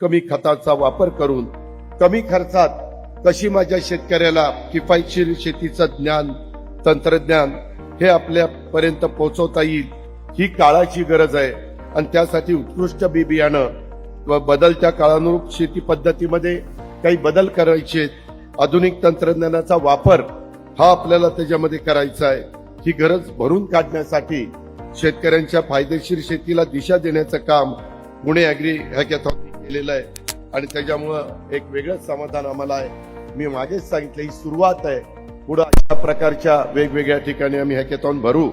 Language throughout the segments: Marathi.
कमी खताचा वापर करून कमी खर्चात कशी माझ्या शेतकऱ्याला किफायतशीर शेतीचं ज्ञान तंत्रज्ञान हे आपल्यापर्यंत पोहोचवता येईल ही काळाची गरज आहे. आणि त्यासाठी उत्कृष्ट बी बियाणं व बदलत्या काळानुरूप शेती पद्धतीमध्ये काही बदल करायचे आधुनिक तंत्रज्ञानाचा वापर हा आपल्याला त्याच्यामध्ये करायचा आहे. ही गरज भरून काढण्यासाठी शेतकऱ्यांच्या फायदेशीर शेतीला दिशा देण्याचं काम पुणे अॅग्री हॅकॅथॉन केलेलं आहे. आणि त्याच्यामुळं एक वेगळंच समाधान आम्हाला आहे. मी मागेच सांगितलं ही सुरुवात आहे. पुढं अशा प्रकारच्या वेगवेगळ्या ठिकाणी आम्ही हॅकेथॉन भरू.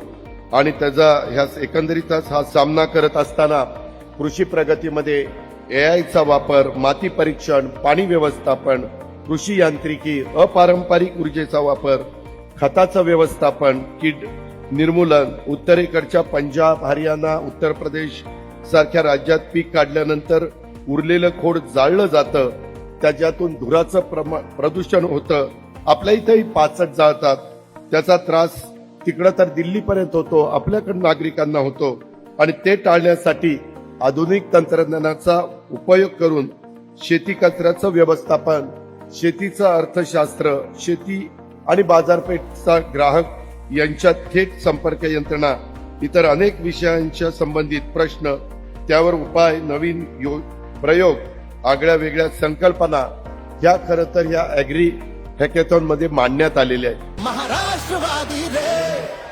आणि त्याचा ह्या एकंदरीतच हा सामना करत असताना कृषी प्रगतीमध्ये एआयचा वापर माती परीक्षण पाणी व्यवस्थापन कृषी यांत्रिकी अपारंपरिक ऊर्जेचा वापर खताचं व्यवस्थापन कीड निर्मूलन उत्तरेकडच्या पंजाब हरियाणा उत्तर प्रदेश सारख्या राज्यात पीक काढल्यानंतर उरलेलं खोड जाळलं जातं. त्याच्यातून धुराचं प्रमा- प्रदूषण होतं. आपल्या इथेही पाचट जाळतात. त्याचा त्रास तिकडं तर दिल्लीपर्यंत होतो आपल्याकडे नागरिकांना होतो. आणि ते टाळण्यासाठी आधुनिक तंत्रज्ञानाचा उपयोग करून शेती कचऱ्याचं व्यवस्थापन शेतीचं अर्थशास्त्र शेती आणि बाजारपेठचा ग्राहक यांच्यात थेट संपर्क यंत्रणा इतर अनेक विषयांच्या संबंधित प्रश्न त्यावर उपाय नवीन यो- प्रयोग आगळ्या वेगळ्या संकल्पना ह्या खर तर ह्या अॅग्री हॅकेथॉनमध्ये मांडण्यात आलेल्या आहेत. महाराष्ट्रवादी रे!